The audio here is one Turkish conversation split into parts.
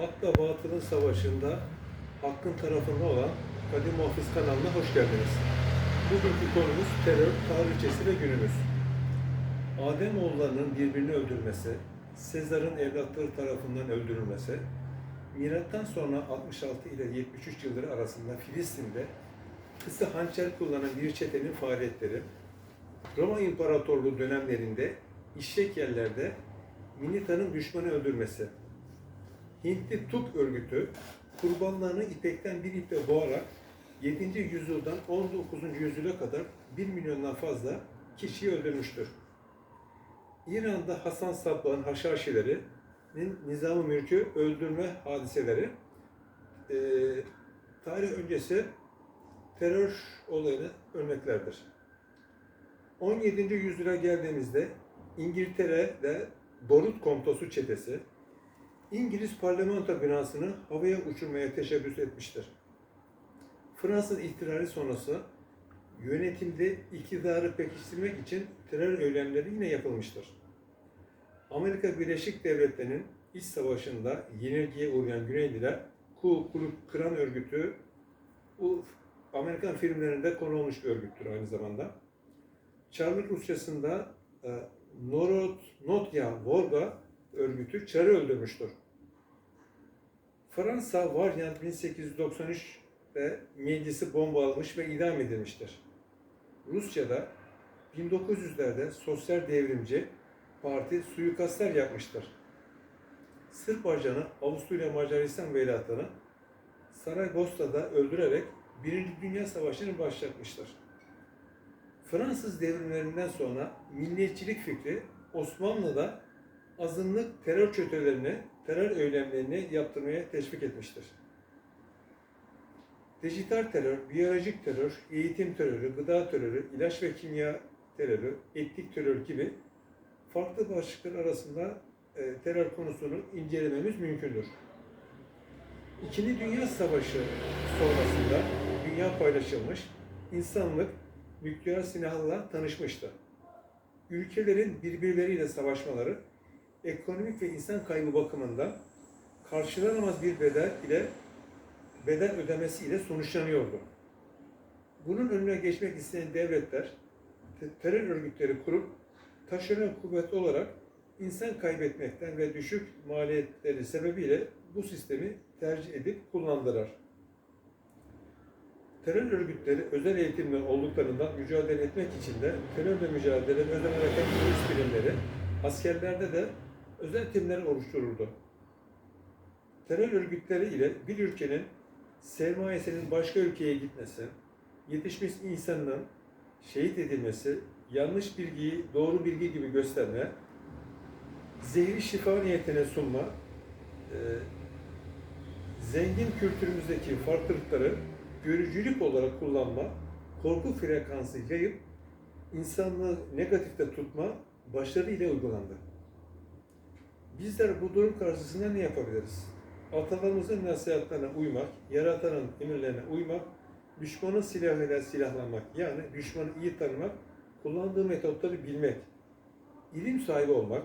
Hakla batılın savaşında hakkın tarafında olan Kadim Muhafız kanalına hoş geldiniz. Bugünkü konumuz terör tarihçesi ve günümüz. Ademoğullarının birbirini öldürmesi, Sezar'ın evlatları tarafından öldürülmesi, milattan sonra 66 ile 73 yılları arasında Filistin'de kısa hançer kullanan bir çetenin faaliyetleri, Roma İmparatorluğu dönemlerinde işlek yerlerde Minita'nın düşmanı öldürmesi, Hintli Tuk örgütü kurbanlarını ipekten bir iple boğarak 7. yüzyıldan 19. yüzyıla kadar 1 milyondan fazla kişiyi öldürmüştür. İran'da Hasan Sabbah'ın Haşhaşilerinin nizam-ı mülkü öldürme hadiseleri eee, tarih öncesi terör olayını örneklerdir. 17. yüzyıla geldiğimizde İngiltere'de Borut Kontosu çetesi İngiliz parlamento binasını havaya uçurmaya teşebbüs etmiştir. Fransız ihtilali sonrası yönetimde iktidarı pekiştirmek için terör eylemleri yine yapılmıştır. Amerika Birleşik Devletleri'nin iç savaşında yenilgiye uğrayan Güneyliler Ku Klux Klan örgütü bu Amerikan filmlerinde konu olmuş bir örgüttür aynı zamanda. Çarlık Rusyası'nda e, Narodnotya Volga örgütü Çar'ı öldürmüştür. Fransa Varyant 1893'te meclisi bombalamış ve idam edilmiştir. Rusya'da 1900'lerde sosyal devrimci parti suikastlar yapmıştır. Sırp ajanı Avusturya Macaristan veliahtını Saraybosna'da öldürerek Birinci Dünya Savaşı'nı başlatmıştır. Fransız devrimlerinden sonra milliyetçilik fikri Osmanlı'da azınlık terör çetelerini, terör eylemlerini yaptırmaya teşvik etmiştir. Dijital terör, biyolojik terör, eğitim terörü, gıda terörü, ilaç ve kimya terörü, etnik terör gibi farklı başlıklar arasında e, terör konusunu incelememiz mümkündür. İkinci Dünya Savaşı sonrasında dünya paylaşılmış, insanlık nükleer silahla tanışmıştı. Ülkelerin birbirleriyle savaşmaları ekonomik ve insan kaybı bakımından karşılanamaz bir bedel ile bedel ödemesi ile sonuçlanıyordu. Bunun önüne geçmek isteyen devletler te- terör örgütleri kurup taşeron kuvvet olarak insan kaybetmekten ve düşük maliyetleri sebebiyle bu sistemi tercih edip kullandılar. Terör örgütleri özel eğitimli olduklarından mücadele etmek için de terörle mücadele özel harekat polis birimleri, askerlerde de özel timler oluşturuldu. Terör örgütleri ile bir ülkenin sermayesinin başka ülkeye gitmesi, yetişmiş insanın şehit edilmesi, yanlış bilgiyi doğru bilgi gibi gösterme, zehri şifa niyetine sunma, e, zengin kültürümüzdeki farklılıkları görücülük olarak kullanma, korku frekansı yayıp insanlığı negatifte tutma başarıyla uygulandı. Bizler bu durum karşısında ne yapabiliriz? Atalarımızın nasihatlerine uymak, yaratanın emirlerine uymak, düşmanın silahıyla silahlanmak, yani düşmanı iyi tanımak, kullandığı metotları bilmek, ilim sahibi olmak,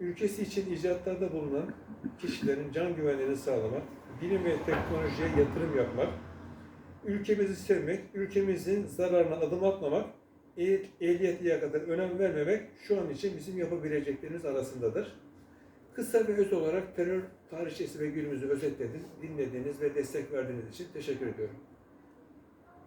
ülkesi için icatlarda bulunan kişilerin can güvenliğini sağlamak, bilim ve teknolojiye yatırım yapmak, ülkemizi sevmek, ülkemizin zararına adım atmamak, eh- ehliyet liyakata önem vermemek şu an için bizim yapabileceklerimiz arasındadır. Kısa ve öz olarak terör tarihçesi ve günümüzü özetledim. Dinlediğiniz ve destek verdiğiniz için teşekkür ediyorum.